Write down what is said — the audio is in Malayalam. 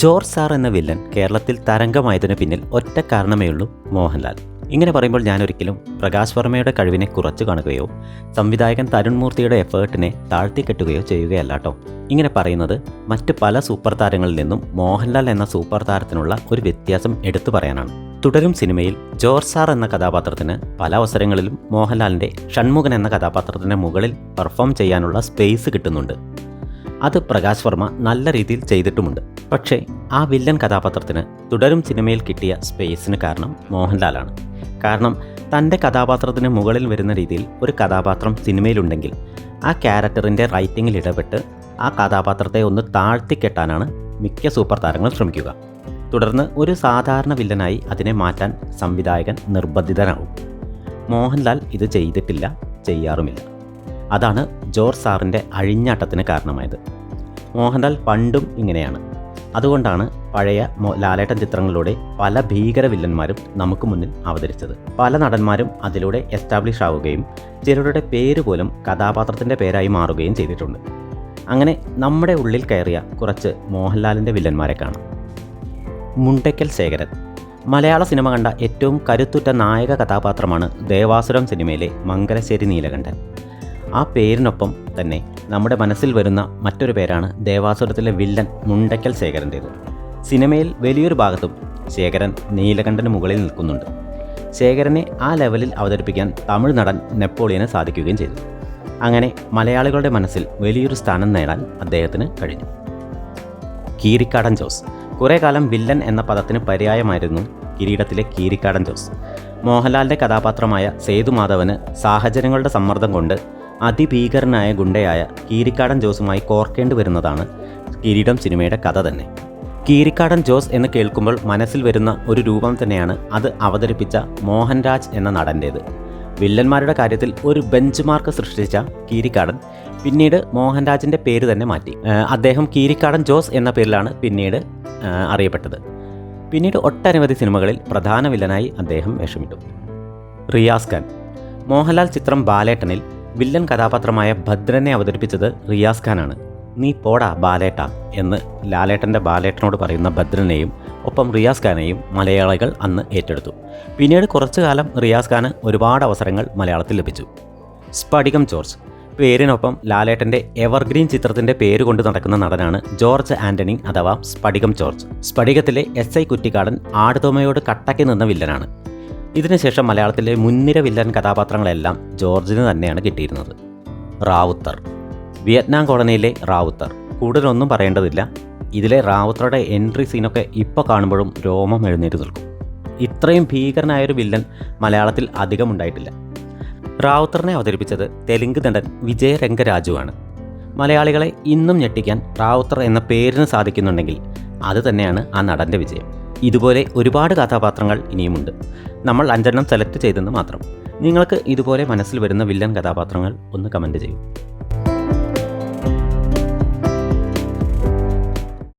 ജോർജ് സാർ എന്ന വില്ലൻ കേരളത്തിൽ തരംഗമായതിനു പിന്നിൽ ഒറ്റ കാരണമേ ഉള്ളൂ മോഹൻലാൽ. ഇങ്ങനെ പറയുമ്പോൾ ഞാനൊരിക്കലും പ്രകാശ് വർമ്മയുടെ കഴിവിനെ കുറച്ചു കാണുകയോ സംവിധായകൻ തരുൺ മൂർത്തിയുടെ എഫേർട്ടിനെ താഴ്ത്തിക്കെട്ടുകയോ ചെയ്യുകയല്ല കേട്ടോ ഇങ്ങനെ പറയുന്നത് മറ്റ് പല സൂപ്പർ താരങ്ങളിൽ നിന്നും മോഹൻലാൽ എന്ന സൂപ്പർ താരത്തിനുള്ള ഒരു വ്യത്യാസം എടുത്തു പറയാനാണ്. തുടരും സിനിമയിൽ ജോർജ് സാർ എന്ന കഥാപാത്രത്തിന് പല അവസരങ്ങളിലും മോഹൻലാലിന്റെ ഷൺമുഖൻ എന്ന കഥാപാത്രത്തിന് മുകളിൽ പെർഫോം ചെയ്യാനുള്ള സ്പേസ് കിട്ടുന്നുണ്ട്. അത് പ്രകാശ് വർമ്മ നല്ല രീതിയിൽ ചെയ്തിട്ടുമുണ്ട്. പക്ഷേ ആ വില്ലൻ കഥാപാത്രത്തിന് തുടരും സിനിമയിൽ കിട്ടിയ സ്പേസിന് കാരണം മോഹൻലാലാണ്. കാരണം തന്റെ കഥാപാത്രത്തിന് മുകളിൽ വരുന്ന രീതിയിൽ ഒരു കഥാപാത്രം സിനിമയിലുണ്ടെങ്കിൽ ആ ക്യാരക്ടറിന്റെ റൈറ്റിങ്ങിൽ ഇടപെട്ട് ആ കഥാപാത്രത്തെ ഒന്ന് താഴ്ത്തിക്കെട്ടാനാണ് മിക്ക സൂപ്പർ താരങ്ങൾ ശ്രമിക്കുക. തുടർന്ന് ഒരു സാധാരണ വില്ലനായി അതിനെ മാറ്റാൻ സംവിധായകൻ നിർബന്ധിതനാകും. മോഹൻലാൽ ഇത് ചെയ്തിട്ടില്ല ചെയ്യാറുമില്ല. അതാണ് ജോർജ് സാറിന്റെ അഴിഞ്ഞാട്ടത്തിന് കാരണമായത്. മോഹൻലാൽ പണ്ടും ഇങ്ങനെയാണ്. അതുകൊണ്ടാണ് പഴയ ലാലേട്ടൻ ചിത്രങ്ങളിലൂടെ പല ഭീകര വില്ലന്മാരും നമുക്ക് മുന്നിൽ അവതരിച്ചത്. പല നടന്മാരും അതിലൂടെ എസ്റ്റാബ്ലിഷ് ആവുകയും ചിലരുടെ പേര് പോലും കഥാപാത്രത്തിന്റെ പേരായി മാറുകയും ചെയ്തിട്ടുണ്ട്. അങ്ങനെ നമ്മുടെ ഉള്ളിൽ കയറിയ കുറച്ച് മോഹൻലാലിന്റെ വില്ലന്മാരെ കാണാം. മുണ്ടയ്ക്കൽ ശേഖരൻ. മലയാള സിനിമ കണ്ട ഏറ്റവും കരുത്തുറ്റ നായക കഥാപാത്രമാണ് ദേവാസുരം സിനിമയിലെ മംഗലശ്ശേരി നീലകണ്ഠൻ. ആ പേരിനൊപ്പം തന്നെ നമ്മുടെ മനസ്സിൽ വരുന്ന മറ്റൊരു പേരാണ് ദേവാസുരത്തിലെ വില്ലൻ മുണ്ടയ്ക്കൽ ശേഖരന്റേത്. സിനിമയിൽ വലിയൊരു ഭാഗത്തും ശേഖരൻ നീലകണ്ഠന് മുകളിൽ നിൽക്കുന്നുണ്ട്. ശേഖരനെ ആ ലെവലിൽ അവതരിപ്പിക്കാൻ തമിഴ് നടൻ നെപ്പോളിയന് സാധിക്കുകയും ചെയ്തു. അങ്ങനെ മലയാളികളുടെ മനസ്സിൽ വലിയൊരു സ്ഥാനം നേടാൻ അദ്ദേഹത്തിന് കഴിഞ്ഞു. കീരിക്കാടൻ ജോസ്. കുറേ കാലം വില്ലൻ എന്ന പദത്തിന് പര്യായമായിരുന്നു കിരീടത്തിലെ കീരിക്കാടൻ ജോസ്. മോഹൻലാലിന്റെ കഥാപാത്രമായ സേതുമാധവന് സാഹചര്യങ്ങളുടെ സമ്മർദ്ദം കൊണ്ട് അതിഭീകരനായ ഗുണ്ടയായ കീരിക്കാടൻ ജോസുമായി കോർക്കേണ്ടി വരുന്നതാണ് കിരീടം സിനിമയുടെ കഥ തന്നെ. കീരിക്കാടൻ ജോസ് എന്ന് കേൾക്കുമ്പോൾ മനസ്സിൽ വരുന്ന ഒരു രൂപം തന്നെയാണ് അത് അവതരിപ്പിച്ച മോഹൻരാജ് എന്ന നടന്റേത് വില്ലന്മാരുടെ കാര്യത്തിൽ ഒരു ബെഞ്ച് മാർക്ക് സൃഷ്ടിച്ച കീരിക്കാടൻ പിന്നീട് മോഹൻരാജിന്റെ പേര് തന്നെ മാറ്റി. അദ്ദേഹം കീരിക്കാടൻ ജോസ് എന്ന പേരിലാണ് പിന്നീട് അറിയപ്പെട്ടത്. പിന്നീട് ഒട്ടനവധി സിനിമകളിൽ പ്രധാന വില്ലനായി അദ്ദേഹം വേഷമിട്ടു. റിയാസ് ഖാൻ. മോഹൻലാൽ ചിത്രം ബാലേട്ടനിൽ വില്ലൻ കഥാപാത്രമായ ഭദ്രനെ അവതരിപ്പിച്ചത് റിയാസ് ഖാനാണ്. നീ പോടാ ബാലേട്ട എന്ന് ലാലേട്ടന്റെ ബാലേട്ടനോട് പറയുന്ന ഭദ്രനെയും ഒപ്പം റിയാസ് ഖാനെയും മലയാളികൾ അന്ന് ഏറ്റെടുത്തു. പിന്നീട് കുറച്ചു കാലം റിയാസ് ഖാന് ഒരുപാട് അവസരങ്ങൾ മലയാളത്തിൽ ലഭിച്ചു. സ്പടികം ജോർജ് പേരിനൊപ്പം ലാലേട്ടന്റെ എവർഗ്രീൻ ചിത്രത്തിന്റെ പേര് കൊണ്ട് നടക്കുന്ന നടനാണ് ജോർജ് ആന്റണി അഥവാ സ്പടികം ജോർജ്. സ്പടികത്തിലെ എസ് ഐ കുറ്റിക്കാടൻ ആടുതോമയോട് കട്ടക്കി നിന്ന വില്ലനാണ്. ഇതിനുശേഷം മലയാളത്തിലെ മുൻനിര വില്ലൻ കഥാപാത്രങ്ങളെല്ലാം ജോർജിന് തന്നെയാണ് കിട്ടിയിരുന്നത്. റാവുത്തർ. വിയറ്റ്നാം കോളനിയിലെ റാവുത്തർ. കൂടുതലൊന്നും പറയേണ്ടതില്ല. ഇതിലെ റാവുത്തറുടെ എൻട്രി സീനൊക്കെ ഇപ്പോൾ കാണുമ്പോഴും രോമം എഴുന്നേറ്റ് നിൽക്കും. ഇത്രയും ഭീകരനായൊരു വില്ലൻ മലയാളത്തിൽ അധികം ഉണ്ടായിട്ടില്ല റാവുത്തറിനെ അവതരിപ്പിച്ചത് തെലുങ്ക് നടൻ വിജയ രംഗരാജുവാണ് മലയാളികളെ ഇന്നും ഞെട്ടിക്കാൻ റാവുത്തർ എന്ന പേരിന് സാധിക്കുന്നുണ്ടെങ്കിൽ അത് തന്നെയാണ് ആ നടന്റെ വിജയം. ഇതുപോലെ ഒരുപാട് കഥാപാത്രങ്ങൾ ഇനിയുമുണ്ട്. നമ്മൾ അഞ്ചെണ്ണം സെലക്ട് ചെയ്തെന്ന് മാത്രം. നിങ്ങൾക്ക് ഇതുപോലെ മനസ്സിൽ വരുന്ന വില്ലൻ കഥാപാത്രങ്ങൾ ഒന്ന് കമന്റ് ചെയ്യൂ.